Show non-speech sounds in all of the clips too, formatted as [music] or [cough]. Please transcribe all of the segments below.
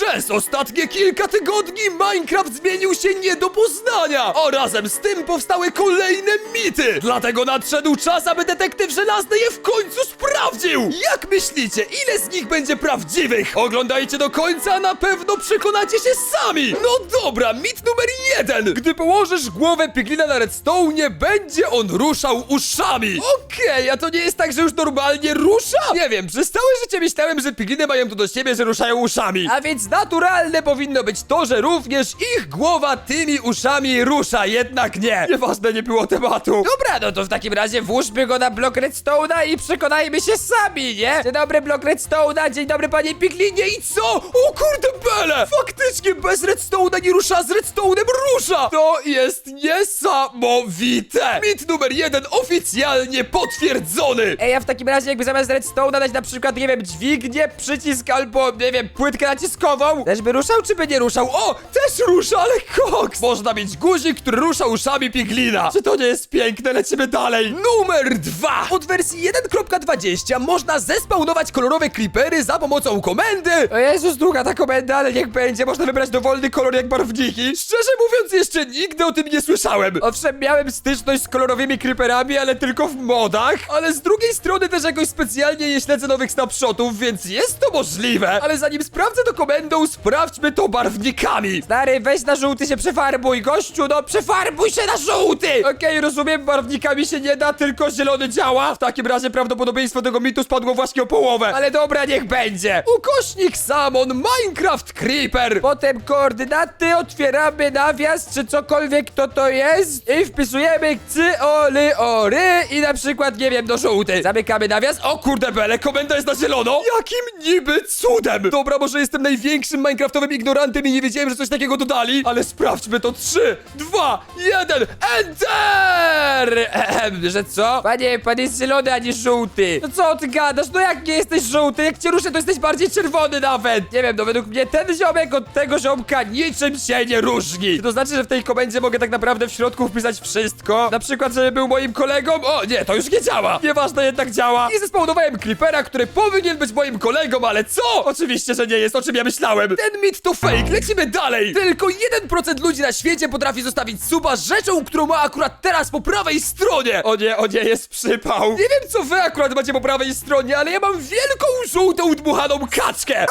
Przez ostatnie kilka tygodni Minecraft zmienił się nie do poznania, a razem z tym powstały kolejne mity. Dlatego nadszedł czas, aby detektyw żelazny je w końcu sprawdził. Jak myślicie, ile z nich będzie prawdziwych? Oglądajcie do końca, a na pewno przekonacie się sami. No dobra, mit numer jeden. Gdy położysz głowę piglina na redstone, będzie on ruszał uszami. Okej, a to nie jest tak, że już normalnie rusza? Nie wiem, przez całe życie myślałem, że pigliny mają to do siebie, że ruszają uszami. A więc naturalne powinno być to, że również ich głowa tymi uszami rusza, jednak nie. Nieważne, nie było tematu. Dobra, no to w takim razie włóżmy go na blok redstone'a i przekonajmy się sami, nie? Dzień dobry, blok redstone'a, dzień dobry, panie Piklinie i co? O kurde bele! Faktycznie bez redstone'a nie rusza, z redstone'em rusza! To jest niesamowite! Mit numer jeden oficjalnie potwierdzony! Ej, a w takim razie jakby zamiast redstone'a dać na przykład, nie wiem, dźwignię, przycisk albo, nie wiem, płytkę naciskową, też by ruszał czy by nie ruszał? O! Też rusza, ale koks! Można mieć guzik, który rusza uszami piglina. Czy to nie jest piękne? Lecimy dalej. Numer dwa. Od wersji 1.20 można zespawnować kolorowe creepery za pomocą komendy. O Jezus, druga ta komenda, ale niech będzie, można wybrać dowolny kolor jak barwniki. Szczerze mówiąc, jeszcze nigdy o tym nie słyszałem. Owszem, miałem styczność z kolorowymi creeperami, ale tylko w modach. Ale z drugiej strony też jakoś specjalnie nie śledzę nowych snapshotów, więc jest to możliwe. Ale zanim sprawdzę to komendą, sprawdźmy to barwnikami. Stary, weź na żółty się przefarbuj, gościu, no przefarbuj się na żółty! Okej, rozumiem, barwnikami się nie da, tylko zielony działa. W takim razie prawdopodobieństwo tego mitu spadło właśnie o połowę. Ale dobra, niech będzie. Ukośnik Samon Minecraft Creeper. Potem koordynaty, otwieramy nawias, czy cokolwiek to to jest i wpisujemy cy, oly, ory i na przykład, nie wiem, do żółty. Zamykamy nawias, o O kurde bele, komenda jest na zielono? Jakim niby cudem? Dobra, może jestem największym minecraftowym ignorantem i nie wiedziałem, że coś takiego dodali, ale sprawdźmy to. 3, 2, 1, enter! Ehem, że co? Panie, pan jest zielony, a nie żółty. No co ty gadasz? No jak nie jesteś żółty? Jak cię ruszę, to jesteś bardziej czerwony nawet. Nie wiem, no według mnie ten ziomek od tego ziomka niczym się nie różni. Czy to znaczy, że w tej komendzie mogę tak naprawdę w środku wpisać wszystko? Na przykład, żeby był moim kolegą? O, nie, to już nie działa. Nieważne, jednak działa. I zespawnowałem creepera, który powinien być moim kolegą, ale co? Oczywiście, że nie jest, o czym ja myślałem. Ten mit to fake, lecimy dalej. Tylko 1% ludzi na świecie potrafi zostawić suba rzeczą, którą ma akurat teraz po prawej stronie. O nie, o nie, jest przypał. Nie wiem, co wy akurat macie po prawej stronie, ale ja mam wielką, żółtą, dmuchaną kaczkę.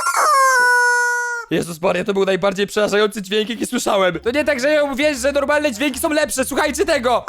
Jezus Maria, to był najbardziej przerażający dźwięk, jaki słyszałem. To nie tak, że ją wiesz, że normalne dźwięki są lepsze. Słuchajcie tego.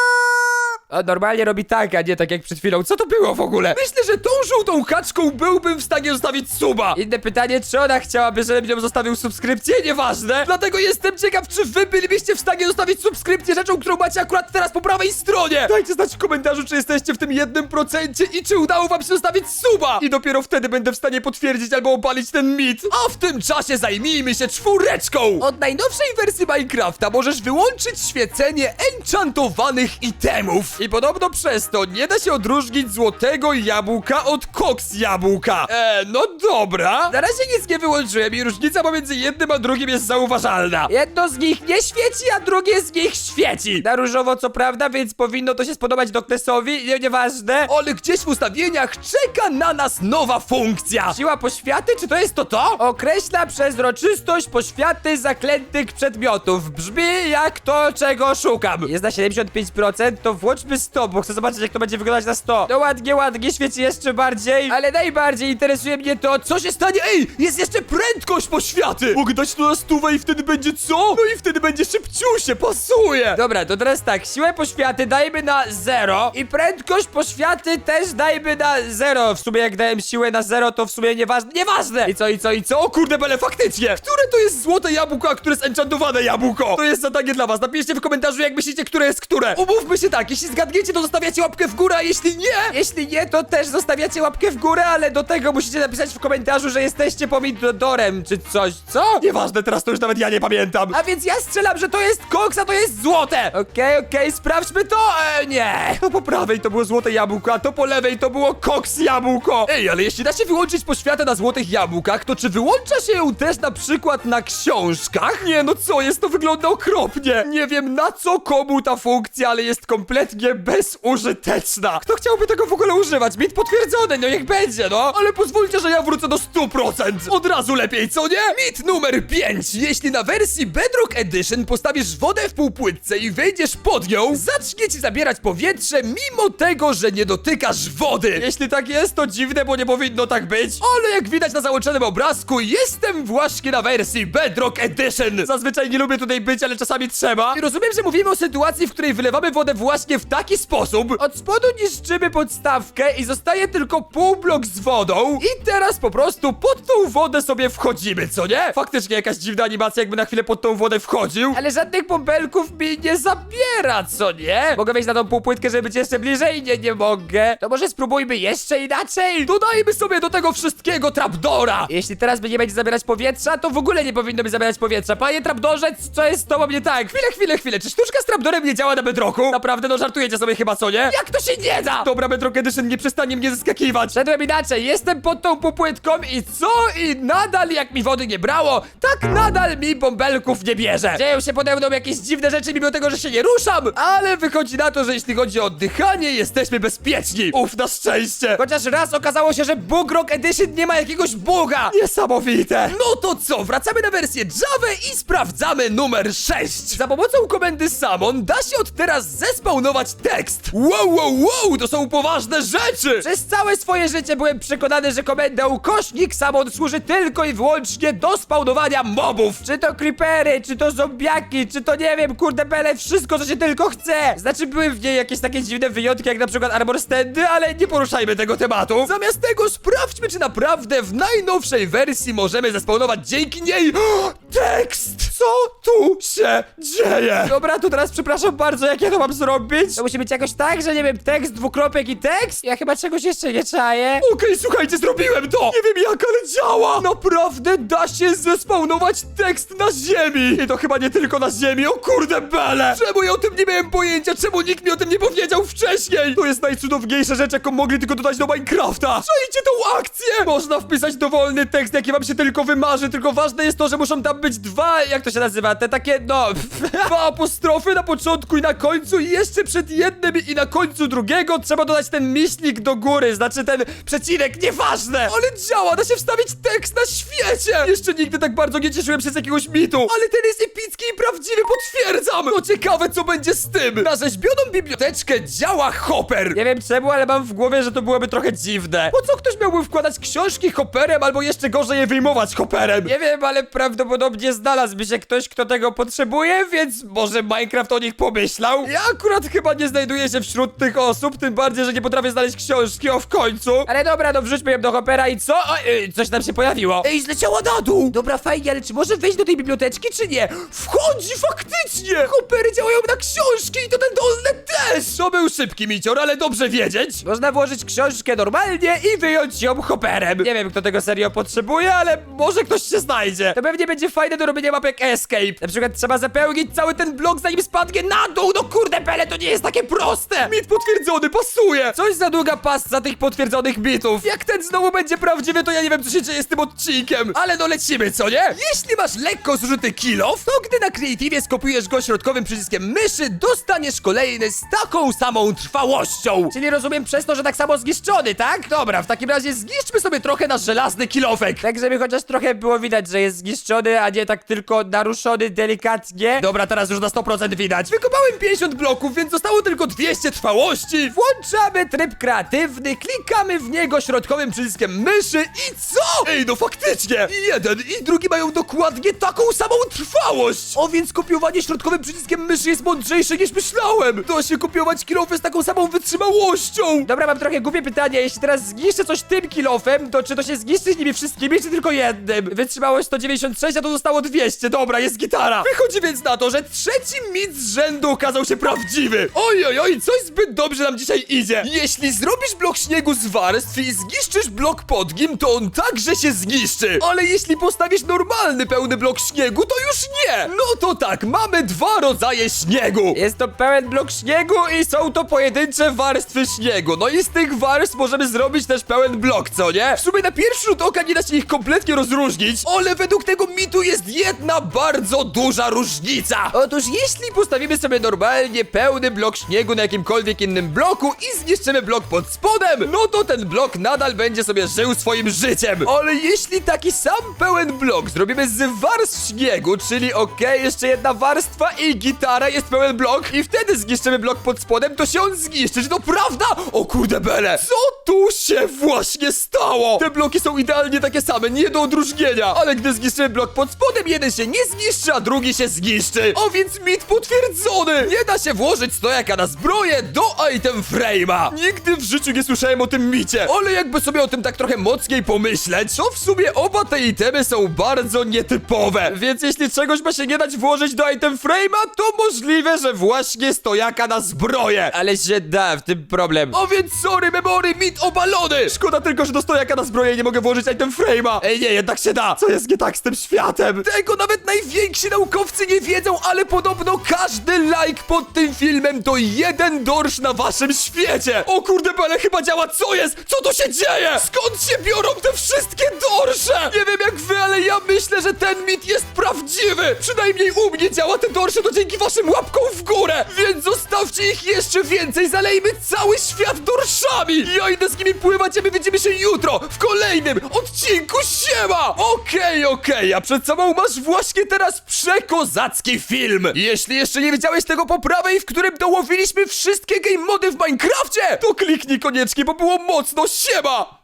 Normalnie robi tak, a nie tak jak przed chwilą. Co to było w ogóle? Myślę, że tą żółtą kaczką byłbym w stanie zostawić suba. Inne pytanie, czy ona chciałaby, żebym ją zostawił subskrypcję? Nieważne. Dlatego jestem ciekaw, czy wy bylibyście w stanie zostawić subskrypcję rzeczą, którą macie akurat teraz po prawej stronie. Dajcie znać w komentarzu, czy jesteście w tym jednym procencie i czy udało wam się zostawić suba. I dopiero wtedy będę w stanie potwierdzić albo obalić ten mit. A w tym czasie zajmijmy się czwóreczką. Od najnowszej wersji Minecrafta możesz wyłączyć świecenie enchantowanych itemów. I podobno przez to nie da się odróżnić złotego jabłka od koks jabłka. E, no dobra. Na razie nic nie wyłączyłem i różnica pomiędzy jednym a drugim jest zauważalna. Jedno z nich nie świeci, a drugie z nich świeci. Na różowo co prawda, więc powinno to się spodobać Doknesowi, nie, nieważne. Ale gdzieś w ustawieniach czeka na nas nowa funkcja. Siła poświaty, czy to jest to to? Określa przezroczystość poświaty zaklętych przedmiotów. Brzmi jak to, czego szukam. Jest na 75%, to włączmy 100, bo chcę zobaczyć, jak to będzie wyglądać na 100. No ładnie, ładnie, świeci jeszcze bardziej, ale najbardziej interesuje mnie to, co się stanie? Ej, jest jeszcze prędkość poświaty! Mogę dać to na stówę i wtedy będzie co? No i wtedy będzie szybciusie, pasuje! Dobra, to teraz tak, siłę poświaty dajmy na 0 i prędkość poświaty też dajmy na 0. W sumie jak dałem siłę na 0, to w sumie nieważne, nieważne! I co, i co, i co? O kurde, bele, faktycznie! Które to jest złote jabłko, a które jest enchantowane jabłko? To jest zadanie dla was. Napiszcie w komentarzu, jak myślicie, które jest które. Umówmy się tak, jeśli zgadniecie, to zostawiacie łapkę w górę, a jeśli nie... Jeśli nie, to też zostawiacie łapkę w górę, ale do tego musicie napisać w komentarzu, że jesteście pomidorem czy coś, co? Nieważne, teraz to już nawet ja nie pamiętam. A więc ja strzelam, że to jest koks, a to jest złote! Okej, okej, sprawdźmy to! E, nie! To po prawej to było złote jabłko, a to po lewej to było koks jabłko. Ej, ale jeśli da się wyłączyć poświatę na złotych jabłkach, to czy wyłącza się ją też na przykład na książkach? Nie, no co jest, to wygląda okropnie. Nie wiem na co komu ta funkcja, ale jest kompletnie bezużyteczna. Kto chciałby tego w ogóle używać? Mit potwierdzony, no niech będzie, no. Ale pozwólcie, że ja wrócę do 100%! Od razu lepiej, co nie? Mit numer 5. Jeśli na wersji Bedrock Edition postawisz wodę w półpłytce i wejdziesz pod nią, zacznie ci zabierać powietrze, mimo tego, że nie dotykasz wody. Jeśli tak jest, to dziwne, bo nie powinno tak być. Ale jak widać na załączonym obrazku, jestem właśnie na wersji Bedrock Edition. Zazwyczaj nie lubię tutaj być, ale czasami trzeba. I rozumiem, że mówimy o sytuacji, w której wylewamy wodę właśnie w taki sposób. Od spodu niszczymy podstawkę i zostaje tylko pół blok z wodą. I teraz po prostu pod tą wodę sobie wchodzimy, co nie? Faktycznie jakaś dziwna animacja, jakby na chwilę pod tą wodę wchodził. Ale żadnych bąbelków mi nie zabiera, co nie? Mogę wejść na tą półpłytkę, żeby być jeszcze bliżej? Nie, nie mogę. To może spróbujmy jeszcze inaczej? Dodajmy sobie do tego wszystkiego trapdora. Jeśli teraz by nie będzie zabierać powietrza, to w ogóle nie powinno by zabierać powietrza. Panie trapdorze, co jest z tobą nie tak? Chwilę, chwilę, chwilę, czy sztuczka z trapdorem nie działa na bedroku? Naprawdę, no żartujecie sobie chyba, co nie? Jak to się nie da? Dobra, Bedrock Edition nie przestanie mnie zaskakiwać. Szedłem inaczej, jestem pod tą popłytką i co? I nadal jak mi wody nie brało, tak nadal mi bąbelków nie bierze. Dzieją się pode mną jakieś dziwne rzeczy, mimo tego, że się nie ruszam. Ale wychodzi na to, że jeśli chodzi o oddychanie, jesteśmy bezpieczni. Uf, na szczęście. Chociaż raz okazało się, że Bug Rock Edition nie ma jakiegoś buga. Niesamowite. No to co, wracamy na wersję Java i sprawdzamy numer 6. Za pomocą komendy summon da się od teraz zespawnować tekst. Wow, wow, wow, to są poważne rzeczy. Przez całe swoje życie byłem przekonany, że komenda ukośnik samon służy tylko i wyłącznie do spawnowania mobów. Czy to creepery, czy to zombiaki, czy to nie wiem, kurde bele, wszystko co się tylko chce. Znaczy były w niej jakieś takie dziwne wyjątki, jak na przykład armor standy, ale nie poruszajmy tego tematu. Zamiast tego sprawdźmy, czy naprawdę w najnowszej wersji możemy zespawnować dzięki niej [gasps] tekst. Co tu się dzieje? Dobra, to teraz przepraszam bardzo, jak ja to mam zrobić? To musi być jakoś tak, że nie wiem, tekst, dwukropek i tekst? Ja chyba czegoś jeszcze nie czaję. Okej, słuchajcie, zrobiłem to! Nie wiem jak, ale działa! Naprawdę da się zespawnować tekst na ziemi! I to chyba nie tylko na ziemi, o kurde bele! Czemu ja o tym nie miałem pojęcia? Czemu nikt mi o tym nie powiedział wcześniej? To jest najcudowniejsza rzecz, jaką mogli tylko dodać do Minecrafta! Czajcie tą akcję! Można wpisać dowolny tekst, jaki wam się tylko wymarzy, tylko ważne jest to, że muszą tam być dwa, jak to się nazywa, te takie, no, [laughs] Dwa apostrofy na początku i na końcu i jeszcze przed jednym i na końcu drugiego trzeba dodać ten myślnik do góry, znaczy ten przecinek, nieważne! Ale działa, da się wstawić tekst na świecie! Jeszcze nigdy tak bardzo nie cieszyłem się z jakiegoś mitu, ale ten jest epicki i prawdziwy, potwierdzam! No ciekawe co będzie z tym! Na rzeźbioną biblioteczkę działa Hopper! nie wiem czemu, ale mam w głowie, że to byłoby trochę dziwne. Po co ktoś miałby wkładać książki hopperem, albo jeszcze gorzej je wyjmować hopperem? Nie wiem, ale prawdopodobnie znalazłby się ktoś, kto tego potrzebuje, więc może Minecraft o nich pomyślał. Ja akurat chyba nie znajduję się wśród tych osób, tym bardziej, że nie potrafię znaleźć książki, o w końcu. Ale dobra, no wrzućmy ją do Hoppera i co? O, y, coś tam się pojawiło. Ej, zleciała na dół! Dobra, fajnie, ale czy może wejść do tej biblioteczki, czy nie? Wchodzi faktycznie! Hoppery działają na książki i to ten dolny też! To był szybki micior, ale dobrze wiedzieć. Można włożyć książkę normalnie i wyjąć ją hopperem. Nie wiem, kto tego serio potrzebuje, ale może ktoś się znajdzie. To pewnie będzie fajne do robienia mapek Escape. Na przykład trzeba zapełnić cały ten blok, zanim spadnie na dół. No kurde, Pele, to nie jest takie proste. Mit potwierdzony, pasuje! Coś za długa pasta tych potwierdzonych bitów. Jak ten znowu będzie prawdziwy, to ja nie wiem, co się dzieje z tym odcinkiem. Ale no lecimy, co nie? Jeśli masz lekko zużyty kilof, to gdy na Creative skopiujesz go środkowym przyciskiem myszy, dostaniesz kolejny z taką samą trwałością. Czyli rozumiem przez to, że tak samo zniszczony, tak? Dobra, w takim razie zniszczmy sobie trochę nasz żelazny kilofek. Tak, żeby chociaż trochę było widać, że jest zniszczony, a nie tak tylko naruszony delikatnie. Dobra, teraz już na 100% widać. Wykopałem 50 bloków, więc zostało tylko 200 trwałości. Włączamy tryb kreatywny, Klikamy w niego środkowym przyciskiem myszy i co? Ej, no faktycznie! Jeden i drugi mają dokładnie taką samą trwałość! O, więc kopiowanie środkowym przyciskiem myszy jest mądrzejsze niż myślałem! Da się kopiować kilofy z taką samą wytrzymałością! Dobra, mam trochę głupie pytanie. Jeśli teraz zniszczę coś tym kilofem, to czy to się zniszczy z nimi wszystkimi, czy tylko jednym? Wytrzymałość 196, a to zostało 200. Dobra, jest gitara. Wychodzi więc na to, że trzeci mit z rzędu okazał się prawdziwy! Oj, oj, oj, coś zbyt dobrze nam dzisiaj idzie! Jeśli zrobisz blok śniegu z warstw i zniszczysz blok pod nim, to on także się zniszczy! Ale jeśli postawisz normalny pełny blok śniegu, to już nie! No to tak, mamy dwa rodzaje śniegu! Jest to pełen blok śniegu i są to pojedyncze warstwy śniegu. No i z tych warstw możemy zrobić też pełen blok, co nie? W sumie na pierwszy rzut oka nie da się ich kompletnie rozróżnić, ale według tego mitu tu jest jedna bardzo duża różnica. Otóż jeśli postawimy sobie normalnie pełny blok śniegu na jakimkolwiek innym bloku i zniszczymy blok pod spodem, No to ten blok nadal będzie sobie żył swoim życiem. ale jeśli taki sam pełen blok zrobimy z warstw śniegu, czyli okej, jeszcze jedna warstwa i gitara jest pełen blok i wtedy zniszczymy blok pod spodem, to się on zniszczy, czy to prawda? O kurde bele, co tu się właśnie stało? Te bloki są idealnie takie same, nie do odróżnienia, ale gdy zniszczymy blok pod spodem, jeden się nie zniszczy, a drugi się zniszczy. O więc mit potwierdzony! Nie da się włożyć stojaka na zbroję do item frame'a! Nigdy w życiu nie słyszałem o tym micie. Ale jakby sobie o tym tak trochę mocniej pomyśleć, to w sumie oba te itemy są bardzo nietypowe. Więc jeśli czegoś ma się nie dać włożyć do item frame'a, to możliwe, że właśnie Stojaka na zbroję! Ale się da, w tym problem. O więc sorry memory, mit obalony! Szkoda tylko, że do stojaka na zbroję nie mogę włożyć item frame'a. Ej nie, jednak się da! Co jest nie tak z tym światem? Tego nawet najwięksi naukowcy nie wiedzą, ale podobno każdy like pod tym filmem to jeden dorsz na waszym świecie! O kurde bele, chyba działa, co jest? Co tu się dzieje? Skąd się biorą te wszystkie dorsze? Nie wiem jak wy, ale ja myślę, że ten mit jest prawdziwy! Przynajmniej u mnie działa te dorsze to dzięki waszym łapkom w górę! Więc zostawcie ich jeszcze więcej, zalejmy cały świat dorszami! Ja idę z nimi pływać, a my widzimy się jutro w kolejnym odcinku Siema! Okej, okej, a przed sobą masz właśnie teraz przekozacki film! Jeśli jeszcze nie widziałeś tego po prawej, w którym dołowiliśmy wszystkie game mody w Minecrafcie, to kliknij koniecznie, bo było mocno Siema!